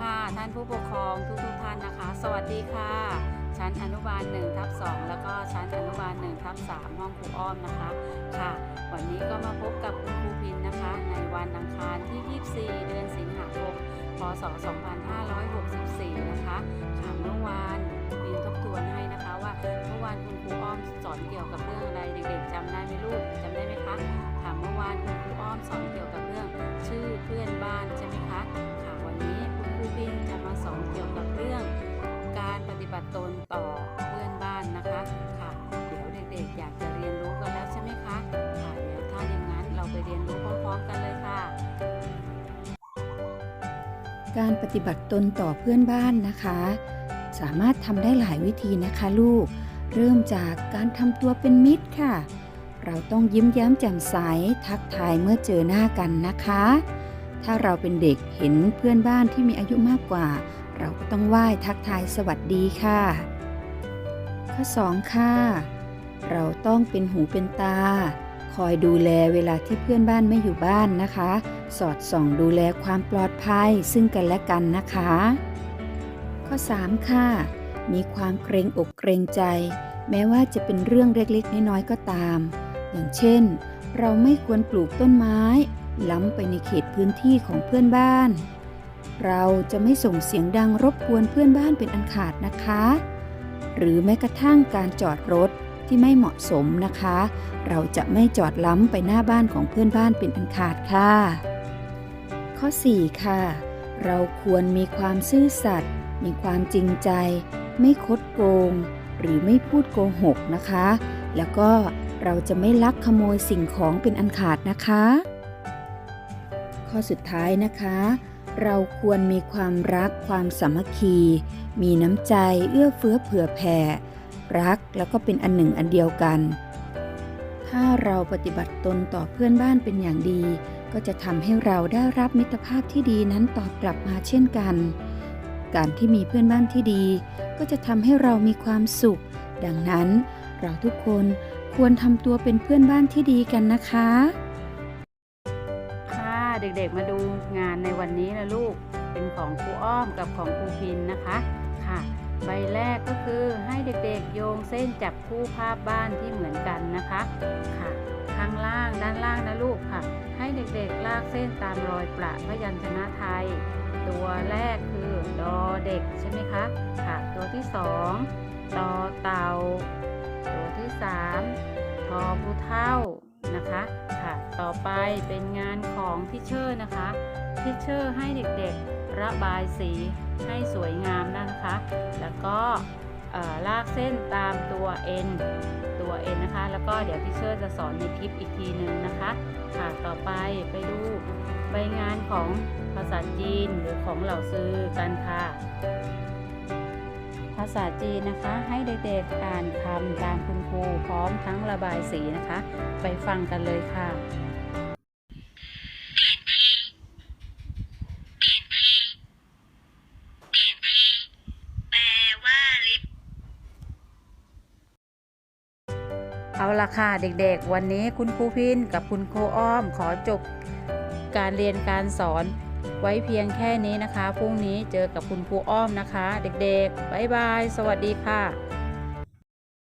ค่ะ ท่านผู้ปกครองทุกๆทท่านนะคะ สวัสดีค่ะ ชั้นอนุบาล1ทับ2แล้วก็ชั้นอนุบาล1ทับ3ห้องครูอ้อมนะคะค่ะ วันนี้ก็มาพบกับคุณครูพินนะคะ ในวันอังคารที่ 24 เดือนสิงหาคมพศ 2564 นะคะค่ะเมื่อวานพินทบทวนให้นะคะว่าเมื่อวานคุณครูอ้อมสอนเกี่ยวกับเรื่องอะไรเด็กๆจำได้ไหมลูกจำได้ไหมคะค่ะเมื่อวานคุณครูอ้อมสอนเกี่ยวกับ การปฏิบัติตนต่อเพื่อนบ้านนะคะ สามารถทำได้หลายวิธีนะคะลูก เริ่มจากการทำตัวเป็นมิตรค่ะ เราต้องยิ้มแย้มแจ่มใสทักทายเมื่อเจอหน้ากันนะคะ ถ้าเราเป็นเด็กเห็นเพื่อนบ้านที่มีอายุมากกว่า เราก็ต้องไหว้ทักทายสวัสดีค่ะ ข้อ 2 ค่ะ เราต้องเป็นหูเป็นตา คอยดูแลเวลาที่เพื่อนบ้านไม่อยู่บ้านนะคะ สอดส่องดูแลความปลอดภัยซึ่งกันและกันนะคะ ข้อ 3 ค่ะ มีความเกรงอกเกรงใจ แม้ว่าจะเป็นเรื่องเล็กๆ น้อยๆ ก็ตาม อย่างเช่น เราไม่ควรปลูกต้นไม้ ล้ำไปในเขตพื้นที่ของเพื่อนบ้าน เราจะไม่ส่งเสียงดังรบกวนเพื่อนบ้านเป็นอันขาดนะคะ หรือแม้กระทั่งการจอดรถ ที่ไม่เหมาะสมนะคะ เราจะไม่จอดล้ำไปหน้าบ้านของเพื่อนบ้านเป็นอันขาดค่ะ ข้อ 4 ค่ะ เราควรมีความซื่อสัตย์มีความจริงใจ ไม่คดโกง หรือไม่พูดโกหกนะคะ แล้วก็เราจะไม่ลักขโมยสิ่งของเป็นอันขาดนะคะ ข้อสุดท้ายนะคะ เราควรมีความรักความสามัคคี มีน้ำใจเอื้อเฟื้อเผื่อแผ่ รักแล้วก็เป็นอันหนึ่งอันเดียวกัน ถ้าเราปฏิบัติตนต่อเพื่อนบ้านเป็นอย่างดี ก็จะทำให้เราได้รับมิตรภาพที่ดีนั้นตอบกลับมาเช่นกัน การที่มีเพื่อนบ้านที่ดี ก็จะทำให้เรามีความสุข ดังนั้นเราทุกคนควรทำตัวเป็นเพื่อนบ้านที่ดีกันนะคะ ค่ะเด็กๆมาดูงานในวันนี้นะลูก เป็นของครูอ้อมกับของครูพินนะคะค่ะ ใบแรกก็คือให้เด็กๆโยงเส้นจับคู่ภาพบ้านที่เหมือนกันนะคะค่ะข้างล่างด้านล่างนะลูกค่ะ ให้เด็กๆลากเส้นตามรอยประพยัญชนะไทย ตัวแรกคือดอเด็กใช่ไหมคะค่ะ ตัวที่สองตอเต่าตัวที่สามทอผู้เท่านะคะค่ะ ต่อไปเป็นงานของทิเชอร์นะคะ ทิเชอร์ให้เด็กๆ ระบายสีให้สวยงามนะคะ แล้วก็ลากเส้นตามตัว N ตัว N นะคะ แล้วก็เดี๋ยวทิเชอร์จะสอนในคลิปอีกทีนึงนะคะค่ะต่อไปไปดูใบงานของภาษาจีนหรือของเหล่าซื้อกันค่ะ ภาษาจีนนะคะให้เด็กๆอ่านคำตามคุณครูพร้อมทั้งระบายสีนะคะ ไปฟังกันเลยค่ะ แปลว่าลิฟต์ เอาละค่ะเด็กๆ วันนี้คุณครูพินกับคุณครูอ้อมขอจบการเรียนการสอนไว้เพียงแค่นี้นะคะ พรุ่งนี้เจอกับคุณครูอ้อมนะคะ เด็กๆ บ๊ายบาย สวัสดีค่ะ